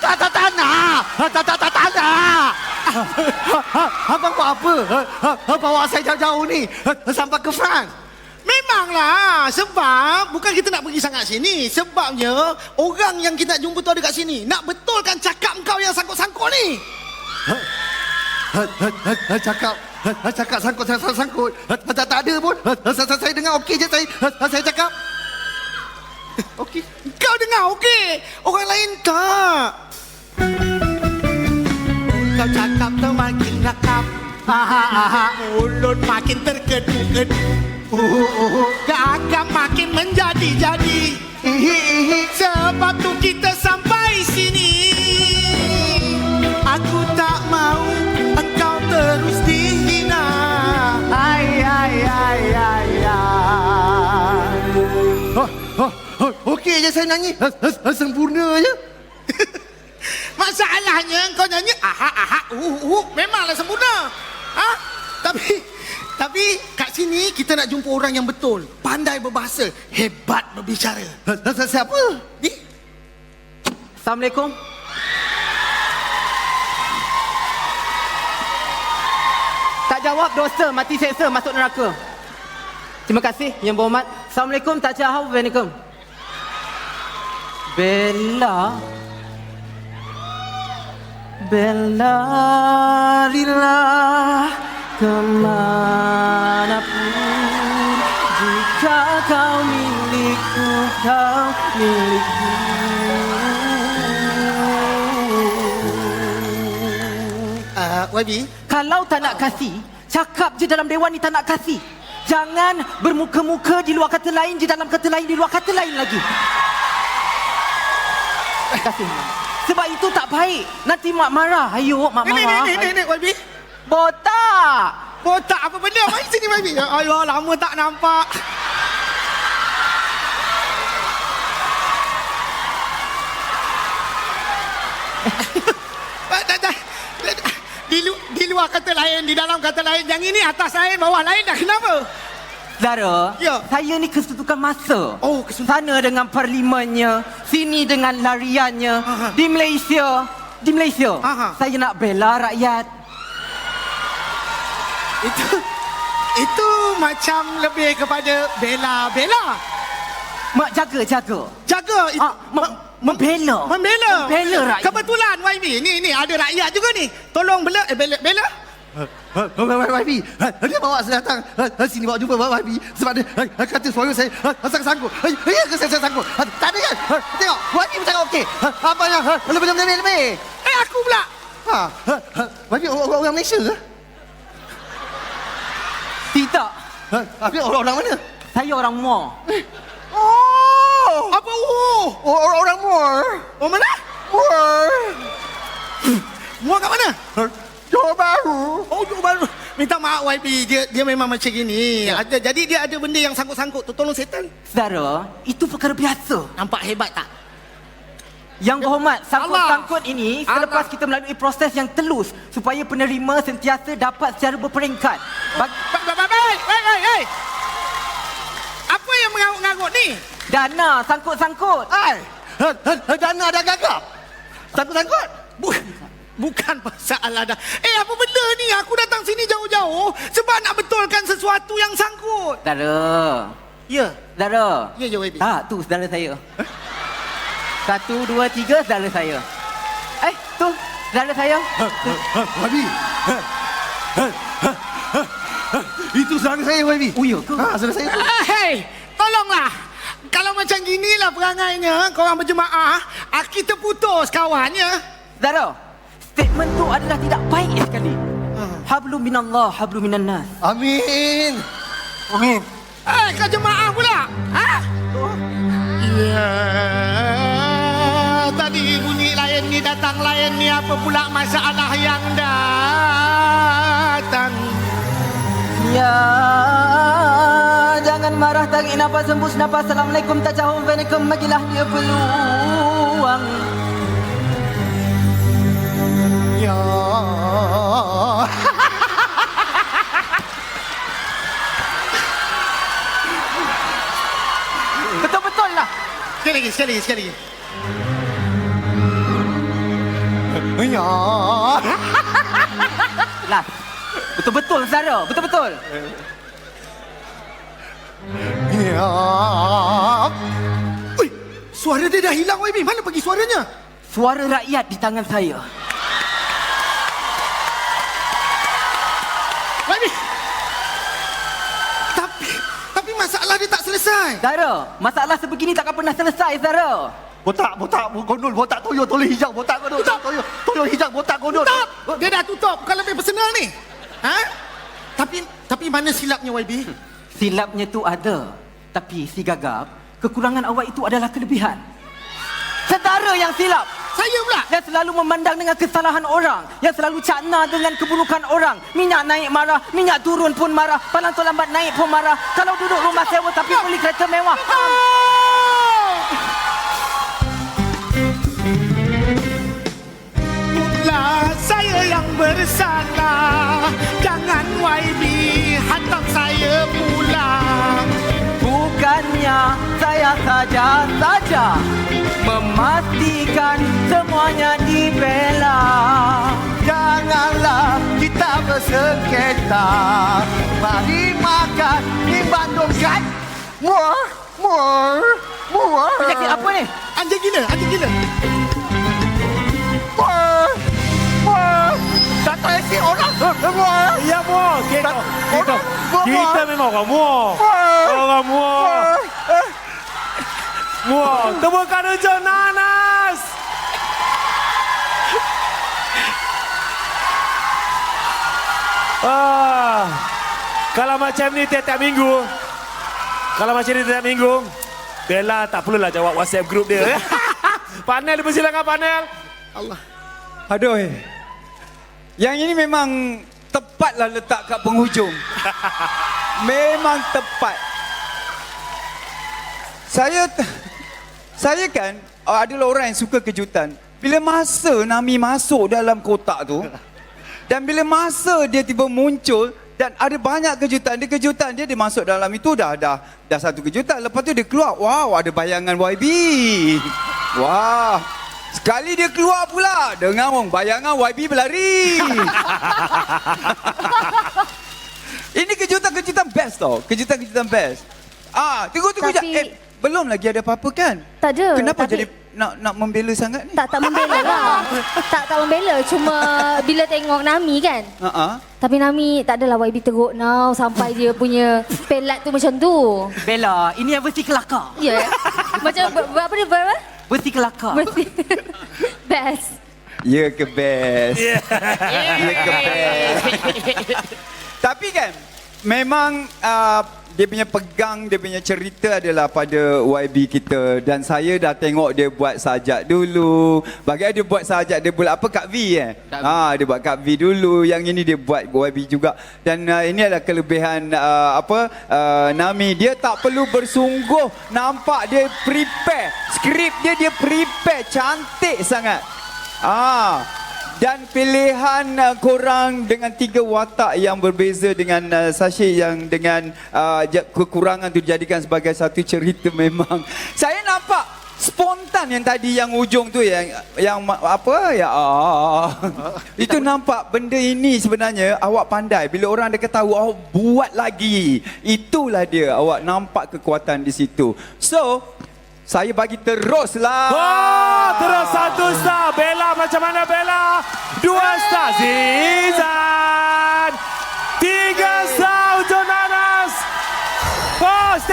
tak tak tak tanah. Abang buat apa? Bawa saya jauh-jauh ni sampai ke France. Memanglah sebab bukan kita nak pergi sangat sini. Sebabnya orang yang kita jumpa tu ada kat sini. Nak betulkan cakap kau yang sangkut-sangkut ni. Cakap cakap sangkut sangkut sangkut tak ada pun. Saya dengar okey je saya. Saya cakap okey. Kau dengar okey? Orang lain tak. Kau cakap tu makin aha mulut makin terkedu-kedu. Gagam makin menjadi-jadi. Sebab tu kita sampai je saya nyanyi sempurna je Masalahnya kau nyanyi aha aha uh uh memanglah sempurna. Ha? Tapi tapi kat sini kita nak jumpa orang yang betul, pandai berbahasa, hebat berbicara. siapa Ni Assalamualaikum. Tak jawab dosa, mati seksa, masuk neraka. Terima kasih yang berhormat. Assalamualaikum, tak jawab. Bella. Bella lillah kemanapun jika kau milikku kau milikku uh, Wabi, Kalau tak nak kasih, cakap je dalam dewan ni tak nak kasih. Jangan bermuka-muka di luar kata lain, di dalam kata lain, di luar kata lain lagi. Sebab itu tak baik. Nanti mak marah. Ayo, mak ni ni marah. ni ni ni Wabi. Botak. Botak apa benda? Mari sini Wabi. Ya Allah, lama tak nampak. Di, lu- di luar kata lain, di dalam kata lain. Yang ini atas lain, bawah lain dah. Kenapa? Saudara, Ya. saya ni kesuntukan masa. Oh, kesuntukan. Sana dengan parlimennya, sini dengan lariannya. Aha. Di Malaysia, di Malaysia, Aha. saya nak bela rakyat. Itu itu macam lebih kepada bela-bela. Mak jaga, jaga. Jaga itu. Ah, mem- membela. Membela. Membela rakyat. Kebetulan YB, ni ni ada rakyat juga ni. Tolong bela eh, bela bela. YB, dia bawa saya datang eh, sini bawa jumpa YB sebab dia eh, kata suara saya eh, sangat sanggup. Eh, Ya ke saya sanggup? Eh, Tak ada kan? Eh, Tengok, YB pun cakap okey. Eh, Apa yang eh, lebih lebih lebih lebih? Eh aku pula. Ha, eh, eh, YB orang orang- orang Malaysia ke? Tidak. Eh, Habis orang orang mana? Saya orang Muar. Oh, Apa oh? orang orang Muar. Oh mana? Muar. Muar kat mana? Johor Bahru. Oh, Johor Bahru. Minta maaf YB, dia dia memang macam gini. Ada jadi dia ada benda yang sangkut-sangkut tu tolong setan. Saudara, itu perkara biasa. Nampak hebat tak? Yang berhormat, sangkut-sangkut ini Allah. selepas kita melalui proses yang telus supaya penerima sentiasa dapat secara berperingkat. Bag- Baik, baik, baik, baik, baik, baik. Apa yang mengarut-ngarut ni? dana sangkut-sangkut. Ai, eh, dana dah gagap. Sangkut-sangkut. Bukan, masalah dah. Eh, apa benda ni? Aku datang sini jauh-jauh sebab nak betulkan sesuatu yang sangkut. Saudara, Ya, saudara. ya je YB. Tak, tu saudara saya. Satu, dua, tiga, saudara saya. Eh, tu, saudara saya. Wabi. Itu saudara saya, Wabi. Oh, ya ke? Ha, saudara saya. Ah, Hei, tolonglah. Kalau macam ginilah perangainya, korang berjemaah, ah, kita putus kawannya. Saudara, statement tu adalah tidak baik sekali. Hablum minallah, hablum minan nas. Amin. Amin. Eh, kau jemaah pula. Ha? Ya, tadi bunyi lain ni datang lain ni apa pula masalah yang datang? Ya, jangan marah tarik nafas hembus nafas. Assalamualaikum tajahum waalaikum magilah dia peluang. Ya. Betul-betul lah. Sekali lagi, sekali lagi, sekali lagi. Ya. Lah. Betul-betul Zara, betul-betul. Ya. Ui, suara dia dah hilang YB. Mana pergi suaranya? Suara rakyat di tangan saya. Selesai. Zara, masalah sebegini takkan pernah selesai Zara. Botak, botak, gondol, botak toyo, toyo hijau, botak gondol, Tutup. toyo, toyo hijau, botak gondol. Tutup. Dia dah tutup. Bukan lebih personal ni. Ha? Tapi tapi mana silapnya YB? Silapnya tu ada. Tapi si gagap, kekurangan awak itu adalah kelebihan. Saudara yang silap. Saya pula. Yang selalu memandang dengan kesalahan orang. Yang selalu cakna dengan keburukan orang. Minyak naik marah. Minyak turun pun marah. Palang tu lambat naik pun marah. Kalau duduk rumah sewa tapi beli kereta mewah. Lah saya yang bersalah saya saja-saja Memastikan semuanya dibela Janganlah kita bersengketa. Mari makan dibandingkan. Muar, muar, muar. Penyakit apa ni? Anjing gila, anjing gila Muar, muar. Tak tahu isi orang. Muar. Ya muak kita, kita, kita memang orang. Muak. Orang muak. Muar. Muak. Temukan aja nanas. Ah, kalau macam ni tiap-tiap minggu, kalau macam ni tiap minggu, Bella tak perlulah jawab WhatsApp group dia. panel dipersilakan panel. Allah Aduh. eh. Yang ini memang tepatlah letak kat penghujung. memang tepat. Saya t- saya kan oh, adalah orang yang suka kejutan. Bila masa Nami masuk dalam kotak tu dan bila masa dia tiba muncul dan ada banyak kejutan, dia kejutan dia dia masuk dalam itu dah dah dah satu kejutan. Lepas tu dia keluar, wow ada bayangan YB. Wah. Sekali dia keluar pula dengan orang bayangan YB berlari. Ini kejutan-kejutan best tau. Kejutan-kejutan best. Ah, tunggu tunggu Tapi- jap. Eh, belum lagi ada apa-apa kan? Tak ada, Kenapa tapi- jadi nak nak membela sangat ni? Tak, tak membela lah. tak, tak membela. Cuma bila tengok Nami kan. Ha ah. Tapi Nami tak adalah YB teruk now sampai dia punya pelat tu macam tu. Bella, ini yang versi kelakar. Ya. Yeah. macam apa dia ber, apa? Versi kelakar. Mesti. Best. Ya ke best. Ya ke best. Tapi kan memang uh, dia punya pegang dia punya cerita adalah pada YB kita dan saya dah tengok dia buat sajak dulu. Bagi dia buat sajak dia buat apa Kak V eh? Kak V. Ha dia buat Kak V dulu. Yang ini dia buat YB juga. Dan uh, ini adalah kelebihan uh, apa uh, Nami dia tak perlu bersungguh nampak dia prepare. Skrip dia dia prepare cantik sangat. Ah, dan pilihan uh, korang dengan tiga watak yang berbeza dengan uh, Sashi yang dengan uh, kekurangan tu dijadikan sebagai satu cerita memang. Saya nampak spontan yang tadi yang ujung tu yang yang apa? Ya ah. itu nampak benda ini sebenarnya awak pandai. Bila orang dia ketahui awak buat lagi. Itulah dia. Awak nampak kekuatan di situ. So saya bagi teruslah. Oh, terus satu star. Bella macam mana Bella? Dua hey. star. Zizan. Tiga hey. star untuk Nanas. Oh.